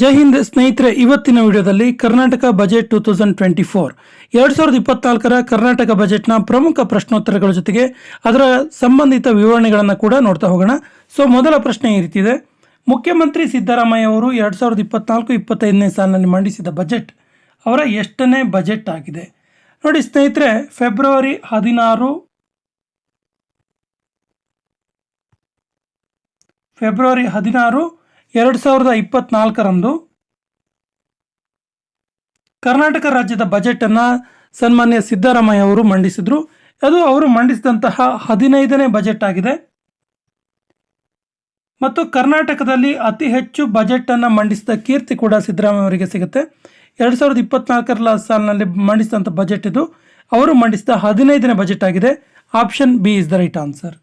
ಜೈ ಹಿಂದ್ ಸ್ನೇಹಿತರೆ, ಇವತ್ತಿನ ವಿಡಿಯೋದಲ್ಲಿ Karnataka budget two thousand twenty four ಎರಡು ಸಾವಿರದ ಇಪ್ಪತ್ನಾಲ್ಕರ ಕರ್ನಾಟಕ ಬಜೆಟ್ನ ಪ್ರಮುಖ ಪ್ರಶ್ನೋತ್ತರಗಳ ಜೊತೆಗೆ ಅದರ ಸಂಬಂಧಿತ ವಿವರಣೆಗಳನ್ನು ಕೂಡ ನೋಡ್ತಾ ಹೋಗೋಣ. ಸೊ ಮೊದಲ ಪ್ರಶ್ನೆ ಈ ರೀತಿ ಇದೆ. ಮುಖ್ಯಮಂತ್ರಿ ಸಿದ್ದರಾಮಯ್ಯ ಅವರು ಎರಡ್ ಸಾವಿರದ ಇಪ್ಪತ್ನಾಲ್ಕು, ಇಪ್ಪತ್ತೈದನೇ ಸಾಲಿನಲ್ಲಿ ಮಂಡಿಸಿದ ಬಜೆಟ್ ಅವರ ಎಷ್ಟನೇ ಬಜೆಟ್ ಆಗಿದೆ. ನೋಡಿ ಸ್ನೇಹಿತರೆ, ಫೆಬ್ರವರಿ ಹದಿನಾರು ಫೆಬ್ರವರಿ ಹದಿನಾರು ಎರಡು ಸಾವಿರದ ಇಪ್ಪತ್ನಾಲ್ಕರಂದು ಕರ್ನಾಟಕ ರಾಜ್ಯದ ಬಜೆಟನ್ನು ಸನ್ಮಾನ್ಯ ಸಿದ್ದರಾಮಯ್ಯ ಅವರು ಮಂಡಿಸಿದರು. ಅದು ಅವರು ಮಂಡಿಸಿದಂತಹ ಹದಿನೈದನೇ ಬಜೆಟ್ ಆಗಿದೆ. ಮತ್ತು ಕರ್ನಾಟಕದಲ್ಲಿ ಅತಿ ಹೆಚ್ಚು ಬಜೆಟನ್ನು ಮಂಡಿಸಿದ ಕೀರ್ತಿ ಕೂಡ ಸಿದ್ದರಾಮಯ್ಯ ಅವರಿಗೆ ಸಿಗುತ್ತೆ. ಎರಡು ಸಾವಿರದ ಇಪ್ಪತ್ನಾಲ್ಕರ ಸಾಲಿನಲ್ಲಿ ಮಂಡಿಸಿದಂಥ ಬಜೆಟ್ ಇದು. ಅವರು ಮಂಡಿಸಿದ ಹದಿನೈದನೇ ಬಜೆಟ್ ಆಗಿದೆ. Option B is the right answer.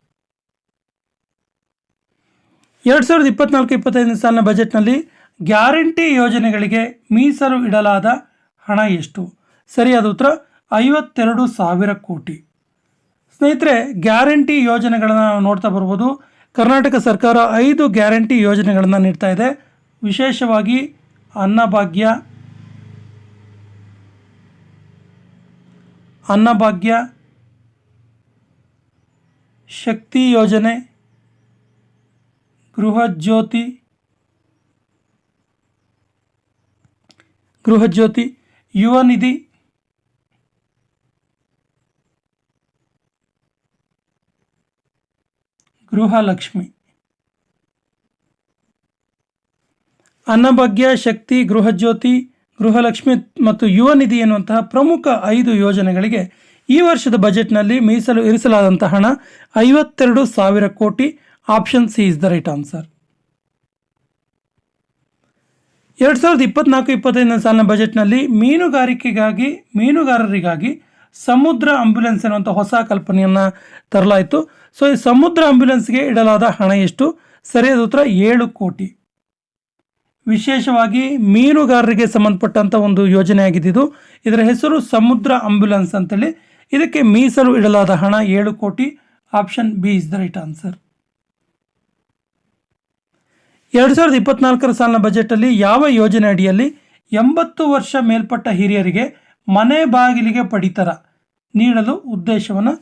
ಎರಡು ಸಾವಿರದ ಇಪ್ಪತ್ನಾಲ್ಕು, ಇಪ್ಪತ್ತೈದನೇ ಸಾಲಿನ ಬಜೆಟ್ನಲ್ಲಿ ಗ್ಯಾರಂಟಿ ಯೋಜನೆಗಳಿಗೆ ಮೀಸಲು ಇಡಲಾದ ಹಣ ಎಷ್ಟು? ಸರಿಯಾದ ಉತ್ತರ, ಐವತ್ತೆರಡು ಸಾವಿರ ಕೋಟಿ. ಸ್ನೇಹಿತರೆ, ಗ್ಯಾರಂಟಿ ಯೋಜನೆಗಳನ್ನು ನಾವು ನೋಡ್ತಾ ಬರ್ಬೋದು. ಕರ್ನಾಟಕ ಸರ್ಕಾರ ಐದು ಗ್ಯಾರಂಟಿ ಯೋಜನೆಗಳನ್ನು ನೀಡ್ತಾ ಇದೆ. ವಿಶೇಷವಾಗಿ ಅನ್ನಭಾಗ್ಯ ಅನ್ನಭಾಗ್ಯ ಶಕ್ತಿ ಯೋಜನೆ ಗೃಹಜ್ಯೋತಿ. ಗೃಹಜ್ಯೋತಿ ಯುವ ನಿಧಿ ಗೃಹಲಕ್ಷ್ಮಿ. ಅನ್ನಭಾಗ್ಯ ಶಕ್ತಿ, ಗೃಹಜ್ಯೋತಿ, ಗೃಹಲಕ್ಷ್ಮಿ ಮತ್ತು ಯುವ ನಿಧಿ ಎನ್ನುವಂತಹ ಪ್ರಮುಖ ಐದು ಯೋಜನೆಗಳಿಗೆ ಈ ವರ್ಷದ ಬಜೆಟ್ನಲ್ಲಿ ಮೀಸಲು ಇರಿಸಲಾದಂತಹ ಹಣ ಐವತ್ತೆರಡು ಸಾವಿರ ಕೋಟಿ option C is the right answer ಎರಡು ಸಾವಿರದ ಇಪ್ಪತ್ನಾಲ್ಕು, ಇಪ್ಪತ್ತೈದನೇ ಸಾಲಿನ ಬಜೆಟ್ನಲ್ಲಿ ಮೀನುಗಾರಿಕೆಗಾಗಿ, ಮೀನುಗಾರರಿಗಾಗಿ ಸಮುದ್ರ ಆಂಬ್ಯುಲೆನ್ಸ್ ಎನ್ನುವಂಥ ಹೊಸ ಕಲ್ಪನೆಯನ್ನು ತರಲಾಯಿತು. ಸೊ ಈ ಸಮುದ್ರ ಆಂಬ್ಯುಲೆನ್ಸ್ಗೆ ಇಡಲಾದ ಹಣ ಎಷ್ಟು? ಸರಿಯಾದ ಉತ್ತರ, ಏಳು ಕೋಟಿ. ವಿಶೇಷವಾಗಿ ಮೀನುಗಾರರಿಗೆ ಸಂಬಂಧಪಟ್ಟಂಥ ಒಂದು ಯೋಜನೆ ಆಗಿದ್ದು ಇದರ ಹೆಸರು ಸಮುದ್ರ ಆಂಬ್ಯುಲೆನ್ಸ್ ಅಂತೇಳಿ. ಇದಕ್ಕೆ ಮೀಸಲು ಇಡಲಾದ ಹಣ ಏಳು ಕೋಟಿ. Option B is the right answer ಎರಡು ಸಾವಿರದ ಇಪ್ಪತ್ನಾಲ್ಕರ ಸಾಲಿನ ಬಜೆಟಲ್ಲಿ ಯಾವ ಯೋಜನೆ ಅಡಿಯಲ್ಲಿ ಎಂಬತ್ತು ವರ್ಷ ಮೇಲ್ಪಟ್ಟ ಹಿರಿಯರಿಗೆ ಮನೆ ಬಾಗಿಲಿಗೆ ಪಡಿತರ ನೀಡಲು ಉದ್ದೇಶವನ್ನು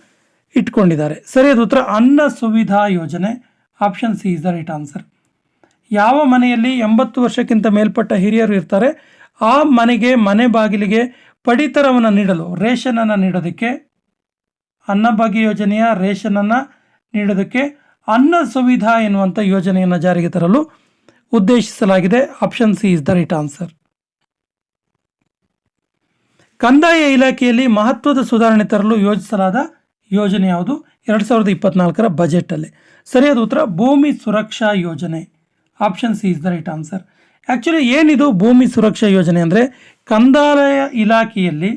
ಇಟ್ಕೊಂಡಿದ್ದಾರೆ. ಸರಿಯಾದ ಉತ್ತರ ಅನ್ನ ಸುವಿಧಾ ಯೋಜನೆ. Option C is the right answer. ಯಾವ ಮನೆಯಲ್ಲಿ ಎಂಬತ್ತು ವರ್ಷಕ್ಕಿಂತ ಮೇಲ್ಪಟ್ಟ ಹಿರಿಯರು ಇರ್ತಾರೆ, ಆ ಮನೆಗೆ ಮನೆ ಬಾಗಿಲಿಗೆ ಪಡಿತರವನ್ನು ನೀಡಲು, ರೇಷನನ್ನು ನೀಡೋದಕ್ಕೆ ಅನ್ನಭಾಗ್ಯ ಯೋಜನೆಯ ರೇಷನನ್ನು ನೀಡೋದಕ್ಕೆ ಅನ್ನ ಸುವಿಧಾ ಎನ್ನುವಂಥ ಯೋಜನೆಯನ್ನು ಜಾರಿಗೆ ತರಲು ಉದ್ದೇಶಿಸಲಾಗಿದೆ. Option C is the right answer ಕಂದಾಯ ಇಲಾಖೆಯಲ್ಲಿ ಮಹತ್ವದ ಸುಧಾರಣೆ ತರಲು ಯೋಜಿಸಲಾದ ಯೋಜನೆ ಯಾವುದು? ಎರಡು ಸಾವಿರದ ಇಪ್ಪತ್ನಾಲ್ಕರ ಬಜೆಟಲ್ಲಿ ಸರಿಯಾದ ಉತ್ತರ, ಭೂಮಿ ಸುರಕ್ಷಾ ಯೋಜನೆ. Option C is the right answer actually ಏನಿದು ಭೂಮಿ ಸುರಕ್ಷಾ ಯೋಜನೆ ಅಂದರೆ ಕಂದಾಯ ಇಲಾಖೆಯಲ್ಲಿ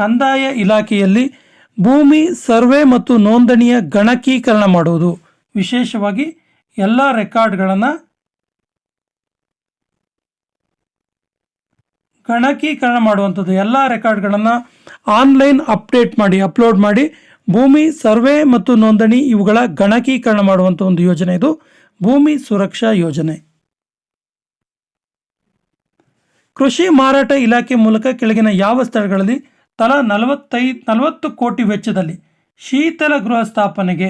ಕಂದಾಯ ಇಲಾಖೆಯಲ್ಲಿ ಭೂಮಿ ಸರ್ವೆ ಮತ್ತು ನೋಂದಣಿಯ ಗಣಕೀಕರಣ ಮಾಡುವುದು. ವಿಶೇಷವಾಗಿ ಎಲ್ಲ ರೆಕಾರ್ಡ್ಗಳನ್ನು ಗಣಕೀಕರಣ ಮಾಡುವಂಥದ್ದು. ಎಲ್ಲ ರೆಕಾರ್ಡ್ಗಳನ್ನು ಆನ್ಲೈನ್ ಅಪ್ಡೇಟ್ ಮಾಡಿ, ಅಪ್ಲೋಡ್ ಮಾಡಿ ಭೂಮಿ ಸರ್ವೆ ಮತ್ತು ನೋಂದಣಿ ಇವುಗಳ ಗಣಕೀಕರಣ ಮಾಡುವಂಥ ಒಂದು ಯೋಜನೆ ಇದು. ಭೂಮಿ ಸುರಕ್ಷಾ ಯೋಜನೆ. ಕೃಷಿ ಮಾರಾಟ ಇಲಾಖೆ ಮೂಲಕ ಕೆಳಗಿನ ಯಾವ ಸ್ಥಳಗಳಲ್ಲಿ ತಲಾ ನಲವತ್ತೈದು ನಲವತ್ತು ಕೋಟಿ ವೆಚ್ಚದಲ್ಲಿ ಶೀತಲ ಗೃಹ ಸ್ಥಾಪನೆಗೆ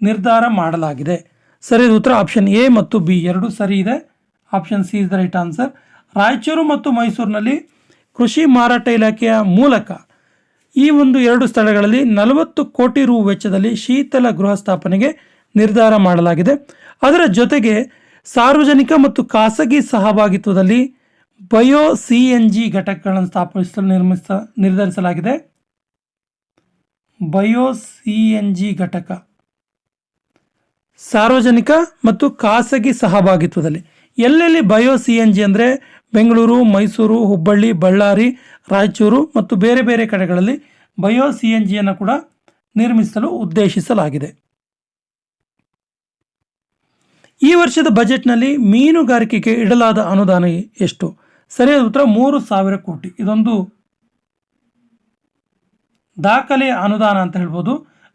ನಿರ್ಧಾರ ಮಾಡಲಾಗಿದೆ. ಸರಿಯಾದ ಉತ್ತರ ಆಪ್ಷನ್ ಎ ಮತ್ತು ಬಿ ಎರಡೂ ಸರಿ ಇದೆ. Option C is the right answer Raichur ಮತ್ತು ಮೈಸೂರಿನಲ್ಲಿ ಕೃಷಿ ಮಾರಾಟ ಇಲಾಖೆಯ ಮೂಲಕ ಈ ಒಂದು ಎರಡು ಸ್ಥಳಗಳಲ್ಲಿ ನಲವತ್ತು ಕೋಟಿ ರು ವೆಚ್ಚದಲ್ಲಿ ಶೀತಲ ಗೃಹ ಸ್ಥಾಪನೆಗೆ ನಿರ್ಧಾರ ಮಾಡಲಾಗಿದೆ. ಅದರ ಜೊತೆಗೆ ಸಾರ್ವಜನಿಕ ಮತ್ತು ಖಾಸಗಿ ಸಹಭಾಗಿತ್ವದಲ್ಲಿ ಬಯೋ ಸಿ ಎನ್ ಜಿ ಘಟಕಗಳನ್ನು ಸ್ಥಾಪಿಸಲು ನಿರ್ಮಿಸ, ನಿರ್ಧರಿಸಲಾಗಿದೆ. ಬಯೋ ಸಿ ಎನ್ ಜಿ ಘಟಕ. ಸಾರ್ವಜನಿಕ ಮತ್ತು ಖಾಸಗಿ ಸಹಭಾಗಿತ್ವದಲ್ಲಿ. ಎಲ್ಲೆಲ್ಲಿ ಬಯೋ ಸಿ ಎನ್ ಜಿ ಅಂದರೆ ಬೆಂಗಳೂರು, ಮೈಸೂರು, ಹುಬ್ಬಳ್ಳಿ, ಬಳ್ಳಾರಿ, ರಾಯಚೂರು ಮತ್ತು ಬೇರೆ ಬೇರೆ ಕಡೆಗಳಲ್ಲಿ ಬಯೋ ಸಿ ಎನ್ ಜಿಯನ್ನು ಕೂಡ ನಿರ್ಮಿಸಲು ಉದ್ದೇಶಿಸಲಾಗಿದೆ. ಈ ವರ್ಷದ ಬಜೆಟ್ನಲ್ಲಿ ಮೀನುಗಾರಿಕೆಗೆ ಇಡಲಾದ ಅನುದಾನ ಎಷ್ಟು? ಸರಿಯಾದ ಉತ್ತರ ಮೂರು ಸಾವಿರ ಕೋಟಿ. ಇದೊಂದು ದಾಖಲೆ ಅನುದಾನ ಅಂತ ಹೇಳ್ಬೋದು.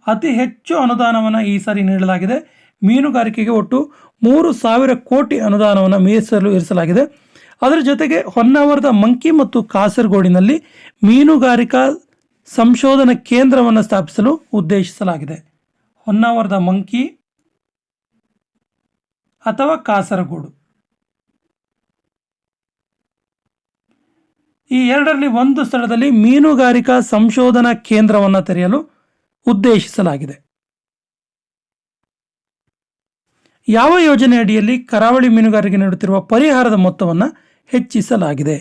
ಅತಿ ಹೆಚ್ಚು ಅನುದಾನವನ್ನು ಈ ಸಾರಿ ನೀಡಲಾಗಿದೆ. ಮೀನುಗಾರಿಕೆಗೆ ಒಟ್ಟು ಮೂರು ಸಾವಿರ ಕೋಟಿ ಅನುದಾನವನ್ನು ಮೀಸಲು ಇರಿಸಲಾಗಿದೆ ಅದರ ಜೊತೆಗೆ ಹೊನ್ನಾವರದ ಮಂಕಿ ಮತ್ತು ಕಾಸರಗೋಡಿನಲ್ಲಿ ಮೀನುಗಾರಿಕಾ ಸಂಶೋಧನಾ ಕೇಂದ್ರವನ್ನು ಸ್ಥಾಪಿಸಲು ಉದ್ದೇಶಿಸಲಾಗಿದೆ. ಹೊನ್ನಾವರದ ಮಂಕಿ ಅಥವಾ ಕಾಸರಗೋಡು. ಈ ಎರಡರಲ್ಲಿ ಒಂದು ಸ್ಥಳದಲ್ಲಿ ಮೀನುಗಾರಿಕಾ ಸಂಶೋಧನಾ ಕೇಂದ್ರವನ್ನು ತೆರೆಯಲು ಉದ್ದೇಶಿಸಲಾಗಿದೆ. ಯಾವ ಯೋಜನೆ ಅಡಿಯಲ್ಲಿ ಕರಾವಳಿ ಮೀನುಗಾರಿಕೆ ನೀಡುತ್ತಿರುವ ಪರಿಹಾರದ ಮೊತ್ತವನ್ನು ಹೆಚ್ಚಿಸಲಾಗಿದೆ?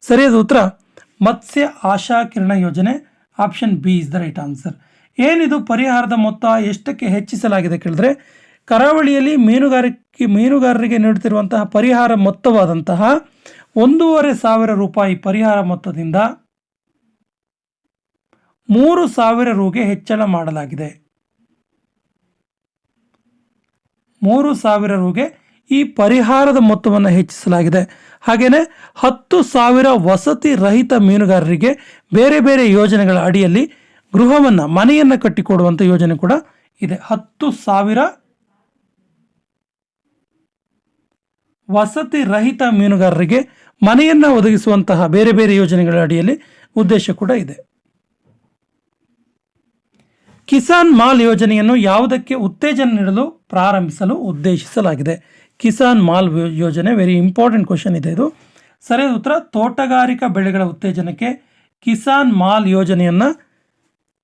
ಸರಿಯಾದ ಉತ್ತರ, ಮತ್ಸ್ಯ ಆಶಾ ಕಿರಣ ಯೋಜನೆ, option B is the right answer. ಏನಿದು ಪರಿಹಾರದ ಮೊತ್ತ, ಎಷ್ಟಕ್ಕೆ ಹೆಚ್ಚಿಸಲಾಗಿದೆ ಕೇಳಿದ್ರೆ, ಕರಾವಳಿಯಲ್ಲಿ ಮೀನುಗಾರಿಕೆ ಮೀನುಗಾರರಿಗೆ ನೀಡುತ್ತಿರುವಂತಹ ಪರಿಹಾರ ಮೊತ್ತವಾದಂತಹ ಒಂದೂವರೆ ಸಾವಿರ ರೂಪಾಯಿ ಪರಿಹಾರ ಮೊತ್ತದಿಂದ ಮೂರು ಸಾವಿರ ರುಗೆ ಹೆಚ್ಚಳ ಮಾಡಲಾಗಿದೆ. ಮೂರು ಸಾವಿರ ರುಗೆ ಈ ಪರಿಹಾರದ ಮೊತ್ತವನ್ನು ಹೆಚ್ಚಿಸಲಾಗಿದೆ. ಹಾಗೆಯೇ ಹತ್ತು ಸಾವಿರ ವಸತಿ ರಹಿತ ಮೀನುಗಾರರಿಗೆ ಬೇರೆ ಬೇರೆ ಯೋಜನೆಗಳ ಅಡಿಯಲ್ಲಿ ಗೃಹವನ್ನು, ಮನೆಯನ್ನು ಕಟ್ಟಿಕೊಡುವಂಥ ಯೋಜನೆ ಕೂಡ ಇದೆ. ಹತ್ತು ಸಾವಿರ ವಸತಿ ರಹಿತ ಮೀನುಗಾರರಿಗೆ ಮನೆಯನ್ನು ಒದಗಿಸುವಂತಹ ಬೇರೆ ಬೇರೆ ಯೋಜನೆಗಳ ಅಡಿಯಲ್ಲಿ ಉದ್ದೇಶ ಕೂಡ ಇದೆ. ಕಿಸಾನ್ ಮಾಲ್ ಯೋಜನೆಯನ್ನು ಯಾವುದಕ್ಕೆ ಉತ್ತೇಜನ ನೀಡಲು ಪ್ರಾರಂಭಿಸಲು ಉದ್ದೇಶಿಸಲಾಗಿದೆ. ಕಿಸಾನ್ ಮಾಲ್ ಯೋಜನೆ ವೆರಿ ಇಂಪಾರ್ಟೆಂಟ್ ಕ್ವಶನ್ ಇದೆ ಇದು. ಸರಿಯಾದ ಉತ್ತರ, ತೋಟಗಾರಿಕಾ ಬೆಳೆಗಳ ಉತ್ತೇಜನಕ್ಕೆ ಕಿಸಾನ್ ಮಾಲ್ ಯೋಜನೆಯನ್ನು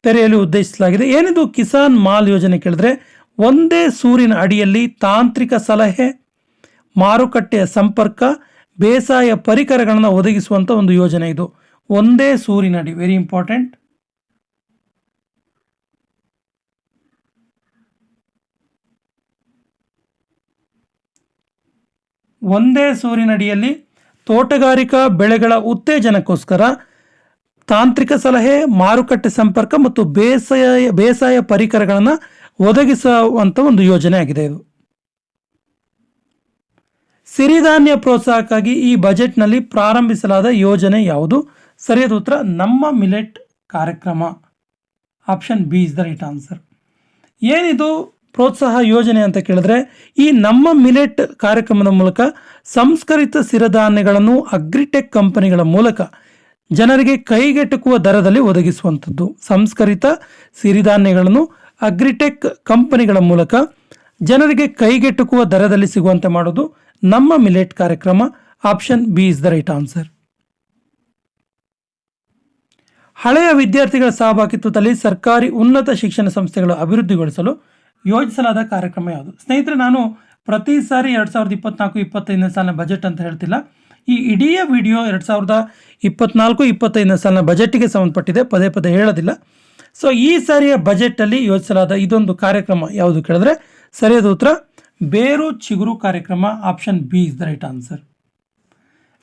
ತೆರೆಯಲು ಉದ್ದೇಶಿಸಲಾಗಿದೆ. ಏನಿದು ಕಿಸಾನ್ ಮಾಲ್ ಯೋಜನೆ ಕೇಳಿದ್ರೆ, ಒಂದೇ ಸೂರಿನ ಅಡಿಯಲ್ಲಿ ತಾಂತ್ರಿಕ ಸಲಹೆ ಮಾರುಕಟ್ಟೆಯ ಸಂಪರ್ಕ, ಬೇಸಾಯ ಪರಿಕರಗಳನ್ನು ಒದಗಿಸುವಂಥ ಒಂದು ಯೋಜನೆ ಇದು. ಒಂದೇ ಸೂರಿನಡಿ ವೆರಿ ಇಂಪಾರ್ಟೆಂಟ್ ಒಂದೇ ಸೂರಿನಡಿಯಲ್ಲಿ ತೋಟಗಾರಿಕಾ ಬೆಳೆಗಳ ಉತ್ತೇಜನಕ್ಕೋಸ್ಕರ ತಾಂತ್ರಿಕ ಸಲಹೆ, ಮಾರುಕಟ್ಟೆ ಸಂಪರ್ಕ ಮತ್ತು ಬೇಸಾಯ ಬೇಸಾಯ ಪರಿಕರಗಳನ್ನು ಒದಗಿಸುವಂಥ ಒಂದು ಯೋಜನೆ ಆಗಿದೆ ಇದು. ಸಿರಿಧಾನ್ಯ ಪ್ರೋತ್ಸಾಹಕ್ಕಾಗಿ ಈ ಬಜೆಟ್ನಲ್ಲಿ ಪ್ರಾರಂಭಿಸಲಾದ ಯೋಜನೆ ಯಾವುದು? ಸರಿಯಾದ ಉತ್ತರ, ನಮ್ಮ ಮಿಲೆಟ್ ಕಾರ್ಯಕ್ರಮ. Option B is the right answer. ಏನಿದು ಪ್ರೋತ್ಸಾಹ ಯೋಜನೆ ಅಂತ ಕೇಳಿದ್ರೆ, ಈ ನಮ್ಮ ಮಿಲೆಟ್ ಕಾರ್ಯಕ್ರಮದ ಮೂಲಕ ಸಂಸ್ಕರಿತ ಸಿರಿಧಾನ್ಯಗಳನ್ನು ಅಗ್ರಿಟೆಕ್ ಕಂಪನಿಗಳ ಮೂಲಕ ಜನರಿಗೆ ಕೈಗೆಟುಕುವ ದರದಲ್ಲಿ ಒದಗಿಸುವಂಥದ್ದು. ಸಂಸ್ಕರಿತ ಸಿರಿಧಾನ್ಯಗಳನ್ನು ಅಗ್ರಿಟೆಕ್ ಕಂಪನಿಗಳ ಮೂಲಕ ಜನರಿಗೆ ಕೈಗೆಟುಕುವ ದರದಲ್ಲಿ ಸಿಗುವಂತೆ ಮಾಡೋದು ನಮ್ಮ ಮಿಲೆಟ್ ಕಾರ್ಯಕ್ರಮ option B is the right answer. ಹಳೆಯ ವಿದ್ಯಾರ್ಥಿಗಳ ಸಹಭಾಗಿತ್ವದಲ್ಲಿ ಸರ್ಕಾರಿ ಉನ್ನತ ಶಿಕ್ಷಣ ಸಂಸ್ಥೆಗಳು ಅಭಿವೃದ್ಧಿಗೊಳಿಸಲು ಯೋಜಿಸಲಾದ ಕಾರ್ಯಕ್ರಮ ಯಾವುದು? ಸ್ನೇಹಿತರೆ, ನಾನು ಪ್ರತಿ ಸಾರಿ ಎರಡು ಸಾವಿರದ ಇಪ್ಪತ್ನಾಲ್ಕು ಇಪ್ಪತ್ತೈದನೇ ಸಾಲಿನ ಬಜೆಟ್ ಅಂತ ಹೇಳ್ತಿಲ್ಲ. ಈ ಇಡೀ ವಿಡಿಯೋ ಎರಡು ಸಾವಿರದ ಇಪ್ಪತ್ನಾಲ್ಕು ಇಪ್ಪತ್ತೈದನೇ ಸಾಲಿನ ಬಜೆಟ್ಗೆ ಸಂಬಂಧಪಟ್ಟಿದೆ. ಪದೇ ಪದೇ ಹೇಳೋದಿಲ್ಲ. ಸೊ ಈ ಸಾರಿಯ ಬಜೆಟಲ್ಲಿ ಯೋಜಿಸಲಾದ ಇದೊಂದು ಕಾರ್ಯಕ್ರಮ ಯಾವುದು ಕೇಳಿದ್ರೆ, ಸರಿಯಾದ ಉತ್ತರ ಬೇರು ಚಿಗುರು ಕಾರ್ಯಕ್ರಮ option B is the right answer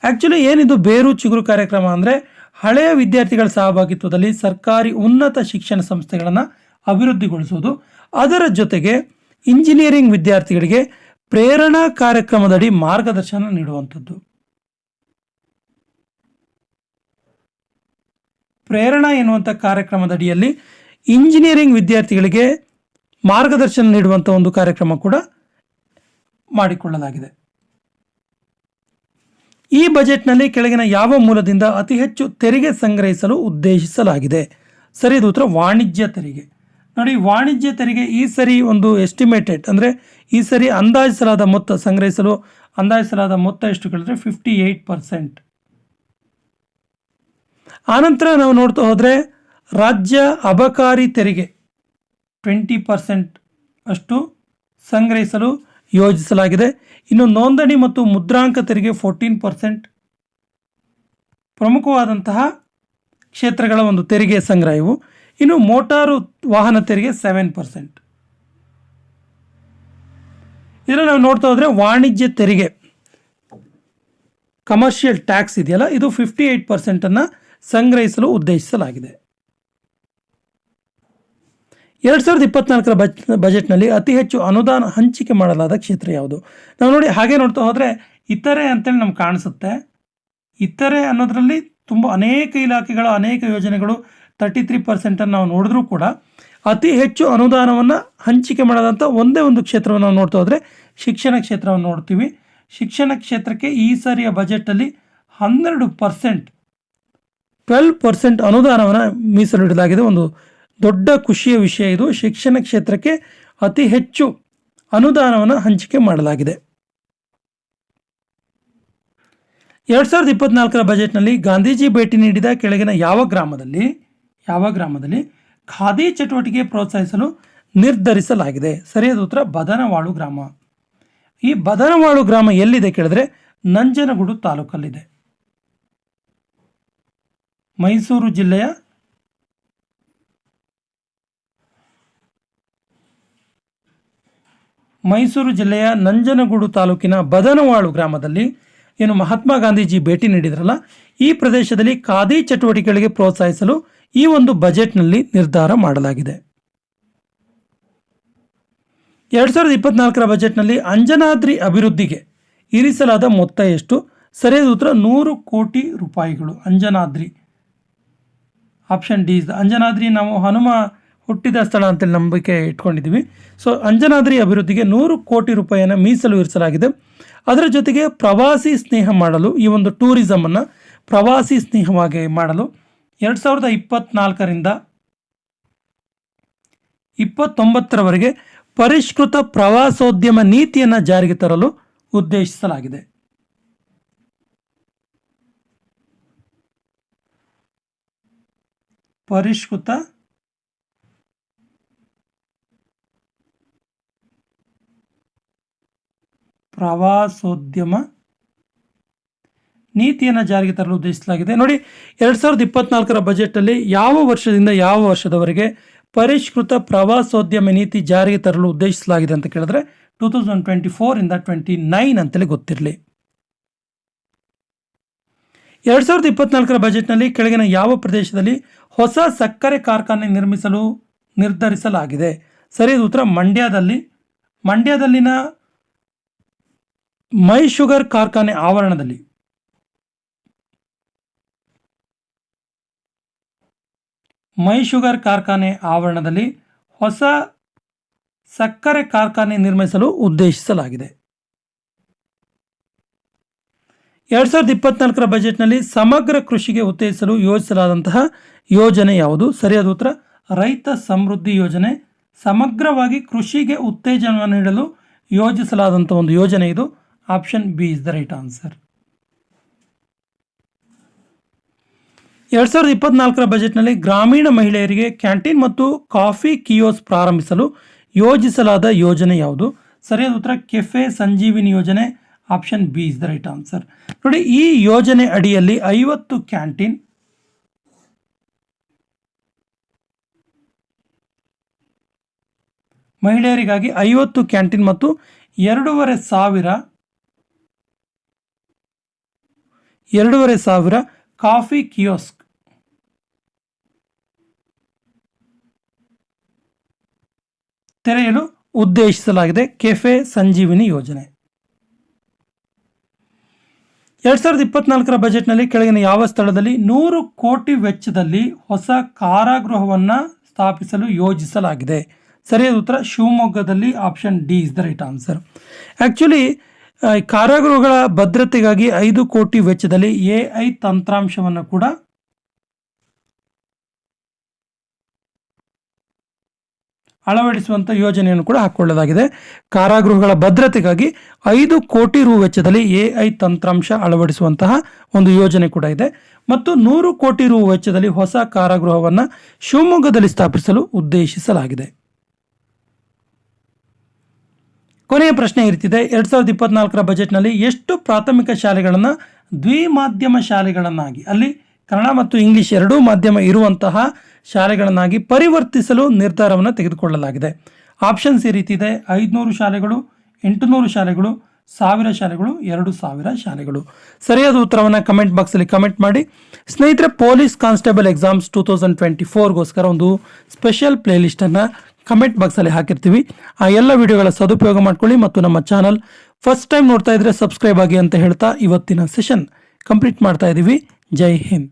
actually ಏನಿದು ಬೇರು ಚಿಗುರು ಕಾರ್ಯಕ್ರಮ ಅಂದರೆ ಹಳೆಯ ವಿದ್ಯಾರ್ಥಿಗಳ ಸಹಭಾಗಿತ್ವದಲ್ಲಿ ಸರ್ಕಾರಿ ಉನ್ನತ ಶಿಕ್ಷಣ ಸಂಸ್ಥೆಗಳನ್ನು ಅಭಿವೃದ್ಧಿಗೊಳಿಸುವುದು ಅದರ ಜೊತೆಗೆ ಇಂಜಿನಿಯರಿಂಗ್ ವಿದ್ಯಾರ್ಥಿಗಳಿಗೆ ಪ್ರೇರಣಾ ಕಾರ್ಯಕ್ರಮದಡಿ ಮಾರ್ಗದರ್ಶನ ನೀಡುವಂಥದ್ದು. ಪ್ರೇರಣಾ ಎನ್ನುವಂಥ ಕಾರ್ಯಕ್ರಮದಡಿಯಲ್ಲಿ ಇಂಜಿನಿಯರಿಂಗ್ ವಿದ್ಯಾರ್ಥಿಗಳಿಗೆ ಮಾರ್ಗದರ್ಶನ ನೀಡುವಂಥ ಒಂದು ಕಾರ್ಯಕ್ರಮ ಕೂಡ ಮಾಡಿಕೊಳ್ಳಲಾಗಿದೆ. ಈ ಬಜೆಟ್ನಲ್ಲಿ ಕೆಳಗಿನ ಯಾವ ಮೂಲದಿಂದ ಅತಿ ಹೆಚ್ಚು ತೆರಿಗೆ ಸಂಗ್ರಹಿಸಲು ಉದ್ದೇಶಿಸಲಾಗಿದೆ? ಸರಿಯಾದ ಉತ್ತರ ವಾಣಿಜ್ಯ ತೆರಿಗೆ. ನೋಡಿ, ವಾಣಿಜ್ಯ ತೆರಿಗೆ ಈ ಸರಿ ಒಂದು ಎಸ್ಟಿಮೇಟೆಡ್ ಅಂದರೆ ಈ ಸರಿ ಅಂದಾಜಿಸಲಾದ ಮೊತ್ತ ಸಂಗ್ರಹಿಸಲು ಅಂದಾಜಿಸಲಾದ ಮೊತ್ತ ಎಷ್ಟು ಕೇಳಿದ್ರೆ ಫಿಫ್ಟಿ ಏಯ್ಟ್ ಪರ್ಸೆಂಟ್ ಆನಂತರ ನಾವು ನೋಡ್ತಾ ಹೋದರೆ ರಾಜ್ಯ ಅಬಕಾರಿ ತೆರಿಗೆ ಟ್ವೆಂಟಿ ಪರ್ಸೆಂಟ್ ಅಷ್ಟು ಸಂಗ್ರಹಿಸಲು ಯೋಜಿಸಲಾಗಿದೆ. ಇನ್ನು ನೋಂದಣಿ ಮತ್ತು ಮುದ್ರಾಂಕ ತೆರಿಗೆ ಫೋರ್ಟೀನ್ ಪರ್ಸೆಂಟ್ ಪ್ರಮುಖವಾದಂತಹ ಕ್ಷೇತ್ರಗಳ ಒಂದು ತೆರಿಗೆ ಸಂಗ್ರಹವು. ಇನ್ನು ಮೋಟಾರು ವಾಹನ ತೆರಿಗೆ ಸೆವೆನ್ ಪರ್ಸೆಂಟ್ ಇದನ್ನು ನಾವು ನೋಡ್ತಾ ಹೋದರೆ ವಾಣಿಜ್ಯ ತೆರಿಗೆ ಕಮರ್ಷಿಯಲ್ ಟ್ಯಾಕ್ಸ್ ಇದೆಯಲ್ಲ, ಇದು ಫಿಫ್ಟಿ ಏಯ್ಟ್ ಪರ್ಸೆಂಟನ್ನು ಸಂಗ್ರಹಿಸಲು ಉದ್ದೇಶಿಸಲಾಗಿದೆ. ಎರಡು ಸಾವಿರದ ಇಪ್ಪತ್ನಾಲ್ಕರ ಬಜ್, ಬಜೆಟ್ನಲ್ಲಿ ಅತಿ ಹೆಚ್ಚು ಅನುದಾನ ಹಂಚಿಕೆ ಮಾಡಲಾದ ಕ್ಷೇತ್ರ ಯಾವುದು? ನಾವು ನೋಡಿ ಹಾಗೆ ನೋಡ್ತಾ ಹೋದರೆ ಇತರೆ ಅಂತೇಳಿ ನಮ್ಗೆ ಕಾಣಿಸುತ್ತೆ. ಇತರೆ ಅನ್ನೋದರಲ್ಲಿ ತುಂಬ ಅನೇಕ ಇಲಾಖೆಗಳ, ಅನೇಕ ಯೋಜನೆಗಳು ತರ್ಟಿ ತ್ರೀ ಪರ್ಸೆಂಟನ್ನು ನಾವು ನೋಡಿದ್ರೂ ಕೂಡ ಅತಿ ಹೆಚ್ಚು ಅನುದಾನವನ್ನು ಹಂಚಿಕೆ ಮಾಡದಂಥ ಒಂದೇ ಒಂದು ಕ್ಷೇತ್ರವನ್ನು ನಾವು ನೋಡ್ತಾ ಹೋದರೆ ಶಿಕ್ಷಣ ಕ್ಷೇತ್ರವನ್ನು ನೋಡ್ತೀವಿ. ಶಿಕ್ಷಣ ಕ್ಷೇತ್ರಕ್ಕೆ ಈ ಸಾರಿಯ ಬಜೆಟಲ್ಲಿ ಹನ್ನೆರಡು ಪರ್ಸೆಂಟ್ ಟ್ವೆಲ್ ಪರ್ಸೆಂಟ್ ಅನುದಾನವನ್ನು ಮೀಸಲಿಡಲಾಗಿದೆ ಒಂದು ದೊಡ್ಡ ಖುಷಿಯ ವಿಷಯ ಇದು. ಶಿಕ್ಷಣ ಕ್ಷೇತ್ರಕ್ಕೆ ಅತಿ ಹೆಚ್ಚು ಅನುದಾನವನ್ನು ಹಂಚಿಕೆ ಮಾಡಲಾಗಿದೆ. ಎರಡು ಸಾವಿರದ ಇಪ್ಪತ್ನಾಲ್ಕರ ಬಜೆಟ್ನಲ್ಲಿ ಗಾಂಧೀಜಿ ಭೇಟಿ ನೀಡಿದ ಕೆಳಗಿನ ಯಾವ ಗ್ರಾಮದಲ್ಲಿ ಯಾವ ಗ್ರಾಮದಲ್ಲಿ ಖಾದಿ ಚಟುವಟಿಕೆ ಪ್ರೋತ್ಸಾಹಿಸಲು ನಿರ್ಧರಿಸಲಾಗಿದೆ? ಸರಿಯಾದ ಉತ್ತರ ಬದನವಾಳು ಗ್ರಾಮ. ಈ ಬದನವಾಳು ಗ್ರಾಮ ಎಲ್ಲಿದೆ ಕೇಳಿದ್ರೆ ನಂಜನಗೂಡು ತಾಲೂಕಲ್ಲಿದೆ. ಮೈಸೂರು ಜಿಲ್ಲೆಯ ಮೈಸೂರು ಜಿಲ್ಲೆಯ ನಂಜನಗೂಡು ತಾಲೂಕಿನ ಬದನವಾಳು ಗ್ರಾಮದಲ್ಲಿ ಏನು ಮಹಾತ್ಮ ಗಾಂಧೀಜಿ ಭೇಟಿ ನೀಡಿದ್ರಲ್ಲ, ಈ ಪ್ರದೇಶದಲ್ಲಿ ಖಾದಿ ಚಟುವಟಿಕೆಗಳಿಗೆ ಪ್ರೋತ್ಸಾಹಿಸಲು ಈ ಒಂದು ಬಜೆಟ್ನಲ್ಲಿ ನಿರ್ಧಾರ ಮಾಡಲಾಗಿದೆ. ಎರಡು ಸಾವಿರದ ಇಪ್ಪತ್ನಾಲ್ಕರ ಬಜೆಟ್ನಲ್ಲಿ ಅಂಜನಾದ್ರಿ ಅಭಿವೃದ್ಧಿಗೆ ಇರಿಸಲಾದ ಮೊತ್ತ ಎಷ್ಟು? ಸರಿಯಾದ ಉತ್ತರ, ನೂರು ಕೋಟಿ ರೂಪಾಯಿಗಳು. ಅಂಜನಾದ್ರಿ. ಆಪ್ಷನ್ ಡಿ, ಅಂಜನಾದ್ರಿ, ನಾವು ಹನುಮ ಹುಟ್ಟಿದ ಸ್ಥಳ ಅಂತೇಳಿ ನಂಬಿಕೆ ಇಟ್ಕೊಂಡಿದ್ದೀವಿ. ಸೊ ಅಂಜನಾದ್ರಿ ಅಭಿವೃದ್ಧಿಗೆ ನೂರು ಕೋಟಿ ರೂಪಾಯಿಯನ್ನು ಮೀಸಲು ಇರಿಸಲಾಗಿದೆ. ಅದರ ಜೊತೆಗೆ ಪ್ರವಾಸಿ ಸ್ನೇಹ ಮಾಡಲು ಈ ಒಂದು ಟೂರಿಸಮನ್ನು ಪ್ರವಾಸಿ ಸ್ನೇಹವಾಗಿ ಮಾಡಲು ಎರಡು ಸಾವಿರದ ಇಪ್ಪತ್ತ್ನಾಲ್ಕರಿಂದ ಇಪ್ಪತ್ತೊಂಬತ್ತರವರೆಗೆ ಪರಿಷ್ಕೃತ ಪ್ರವಾಸೋದ್ಯಮ ನೀತಿಯನ್ನು ಜಾರಿಗೆ ತರಲು ಉದ್ದೇಶಿಸಲಾಗಿದೆ. ಪರಿಷ್ಕೃತ ಪ್ರವಾಸೋದ್ಯಮ ನೀತಿಯನ್ನು ಜಾರಿಗೆ ತರಲು ಉದ್ದೇಶಿಸಲಾಗಿದೆ. ನೋಡಿ, ಎರಡು ಸಾವಿರದ ಇಪ್ಪತ್ನಾಲ್ಕರ ಬಜೆಟಲ್ಲಿ ಯಾವ ವರ್ಷದಿಂದ ಯಾವ ವರ್ಷದವರೆಗೆ ಪರಿಷ್ಕೃತ ಪ್ರವಾಸೋದ್ಯಮ ನೀತಿ ಜಾರಿಗೆ ತರಲು ಉದ್ದೇಶಿಸಲಾಗಿದೆ ಅಂತ ಕೇಳಿದ್ರೆ ಟೂ ತೌಸಂಡ್ ಟ್ವೆಂಟಿ ಫೋರಿಂದ ಟ್ವೆಂಟಿ ನೈನ್ ಅಂತಲೇ ಗೊತ್ತಿರಲಿ. ಎರಡು ಸಾವಿರದ ಇಪ್ಪತ್ನಾಲ್ಕರ ಬಜೆಟ್ನಲ್ಲಿ ಕೆಳಗಿನ ಯಾವ ಪ್ರದೇಶದಲ್ಲಿ ಹೊಸ ಸಕ್ಕರೆ ಕಾರ್ಖಾನೆ ನಿರ್ಮಿಸಲು ನಿರ್ಧರಿಸಲಾಗಿದೆ? ಸರಿಯಾದ ಉತ್ತರ ಮಂಡ್ಯದಲ್ಲಿ. ಮಂಡ್ಯದಲ್ಲಿನ ಮೈ ಶುಗರ್ ಕಾರ್ಖಾನೆ ಆವರಣದಲ್ಲಿ. ಮೈ ಶುಗರ್ ಕಾರ್ಖಾನೆ ಆವರಣದಲ್ಲಿ ಹೊಸ ಸಕ್ಕರೆ ಕಾರ್ಖಾನೆ ನಿರ್ಮಿಸಲು ಉದ್ದೇಶಿಸಲಾಗಿದೆ. ಎರಡ್ ಸಾವಿರದ ಇಪ್ಪತ್ನಾಲ್ಕರ ಬಜೆಟ್ನಲ್ಲಿ ಸಮಗ್ರ ಕೃಷಿಗೆ ಉತ್ತೇಜಿಸಲು ಯೋಜಿಸಲಾದಂತಹ ಯೋಜನೆ ಯಾವುದು? ಸರಿಯಾದ ಉತ್ತರ, ರೈತ ಸಮೃದ್ಧಿ ಯೋಜನೆ. ಸಮಗ್ರವಾಗಿ ಕೃಷಿಗೆ ಉತ್ತೇಜನವನ್ನು ನೀಡಲು ಯೋಜಿಸಲಾದಂಥ ಒಂದು ಯೋಜನೆ ಇದು. Option B is the right answer ಎರಡು ಸಾವಿರದ ಇಪ್ಪತ್ನಾಲ್ಕರ ಬಜೆಟ್ನಲ್ಲಿ ಗ್ರಾಮೀಣ ಮಹಿಳೆಯರಿಗೆ ಕ್ಯಾಂಟೀನ್ ಮತ್ತು ಕಾಫಿ ಕಿಯೋಸ್ ಪ್ರಾರಂಭಿಸಲು ಯೋಜಿಸಲಾದ ಯೋಜನೆ ಯಾವುದು? ಸರಿಯಾದ ಉತ್ತರ, ಕೆಫೆ ಸಂಜೀವಿನಿ ಯೋಜನೆ. Option B is the right answer ನೋಡಿ, ಈ ಯೋಜನೆ ಅಡಿಯಲ್ಲಿ ಐವತ್ತು ಕ್ಯಾಂಟೀನ್. ಮಹಿಳೆಯರಿಗಾಗಿ ಐವತ್ತು ಕ್ಯಾಂಟೀನ್ ಮತ್ತು ಎರಡೂವರೆ ಸಾವಿರ ಎರಡೂವರೆ ಸಾವಿರ ಕಾಫಿ ಕಿಯೋಸ್ಕ್. ತೆರೆಯಲು ಉದ್ದೇಶಿಸಲಾಗಿದೆ ಕೆಫೆ ಸಂಜೀವಿನಿ ಯೋಜನೆ. ಎರಡ್ ಸಾವಿರದ ಇಪ್ಪತ್ನಾಲ್ಕರ ಬಜೆಟ್ನಲ್ಲಿ ಕೆಳಗಿನ ಯಾವ ಸ್ಥಳದಲ್ಲಿ ನೂರು ಕೋಟಿ ವೆಚ್ಚದಲ್ಲಿ ಹೊಸ ಕಾರಾಗೃಹವನ್ನು ಸ್ಥಾಪಿಸಲು ಯೋಜಿಸಲಾಗಿದೆ? ಸರಿಯಾದ ಉತ್ತರ, ಶಿವಮೊಗ್ಗದಲ್ಲಿ option D is the right answer. Actually ಕಾರಾಗೃಹಗಳ ಭದ್ರತೆಗಾಗಿ ಐದು ಕೋಟಿ ವೆಚ್ಚದಲ್ಲಿ ಎ ಐ ತಂತ್ರಾಂಶವನ್ನು ಕೂಡ ಅಳವಡಿಸುವಂಥ ಯೋಜನೆಯನ್ನು ಕೂಡ ಹಾಕೊಳ್ಳಲಾಗಿದೆ ಕಾರಾಗೃಹಗಳ ಭದ್ರತೆಗಾಗಿ ಐದು ಕೋಟಿ ರು ವೆಚ್ಚದಲ್ಲಿ ಎ ಐ ತಂತ್ರಾಂಶ ಅಳವಡಿಸುವಂತಹ ಒಂದು ಯೋಜನೆ ಕೂಡ ಇದೆ. ಮತ್ತು ನೂರು ಕೋಟಿ ರು ವೆಚ್ಚದಲ್ಲಿ ಹೊಸ ಕಾರಾಗೃಹವನ್ನು ಶಿವಮೊಗ್ಗದಲ್ಲಿ ಸ್ಥಾಪಿಸಲು ಉದ್ದೇಶಿಸಲಾಗಿದೆ. ಕೊನೆಯ ಪ್ರಶ್ನೆ ಇರ್ತಿದೆ. ಎರಡು ಸಾವಿರದ ಇಪ್ಪತ್ನಾಲ್ಕರ ಬಜೆಟ್ನಲ್ಲಿ ಎಷ್ಟು ಪ್ರಾಥಮಿಕ ಶಾಲೆಗಳನ್ನು ದ್ವಿಮಾಧ್ಯಮ ಶಾಲೆಗಳನ್ನಾಗಿ, ಅಲ್ಲಿ ಕನ್ನಡ ಮತ್ತು ಇಂಗ್ಲಿಷ್ ಎರಡೂ ಮಾಧ್ಯಮ ಇರುವಂತಹ ಶಾಲೆಗಳನ್ನಾಗಿ ಪರಿವರ್ತಿಸಲು ನಿರ್ಧಾರವನ್ನು ತೆಗೆದುಕೊಳ್ಳಲಾಗಿದೆ. ಆಪ್ಷನ್ಸ್ ಈ ರೀತಿ ಇದೆ. ಐದುನೂರು ಶಾಲೆಗಳು, ಎಂಟುನೂರು ಶಾಲೆಗಳು, ಸಾವಿರ ಶಾಲೆಗಳು, ಎರಡು ಸಾವಿರ ಶಾಲೆಗಳು. ಸರಿಯಾದ ಉತ್ತರವನ್ನು ಕಮೆಂಟ್ ಬಾಕ್ಸಲ್ಲಿ ಕಮೆಂಟ್ ಮಾಡಿ. ಸ್ನೇಹಿತರೆ, police constable exams two thousand twenty ಫೋರ್ಗೋಸ್ಕರ ಒಂದು ಸ್ಪೆಷಲ್ ಪ್ಲೇಲಿಸ್ಟನ್ನು ಕಮೆಂಟ್ ಬಾಕ್ಸಲ್ಲಿ ಹಾಕಿರ್ತೀವಿ. ಆ ಎಲ್ಲ ವಿಡಿಯೋಗಳ ಸದುಪಯೋಗ ಮಾಡ್ಕೊಳ್ಳಿ ಮತ್ತು ನಮ್ಮ ಚಾನಲ್ ಫಸ್ಟ್ ಟೈಮ್ ನೋಡ್ತಾ ಇದ್ರೆ ಸಬ್ಸ್ಕ್ರೈಬ್ ಆಗಿ ಅಂತ ಹೇಳ್ತಾ ಇವತ್ತಿನ ಸೆಷನ್ ಕಂಪ್ಲೀಟ್ ಮಾಡ್ತಾ ಇದ್ದೀವಿ ಜೈ ಹಿಂದ್.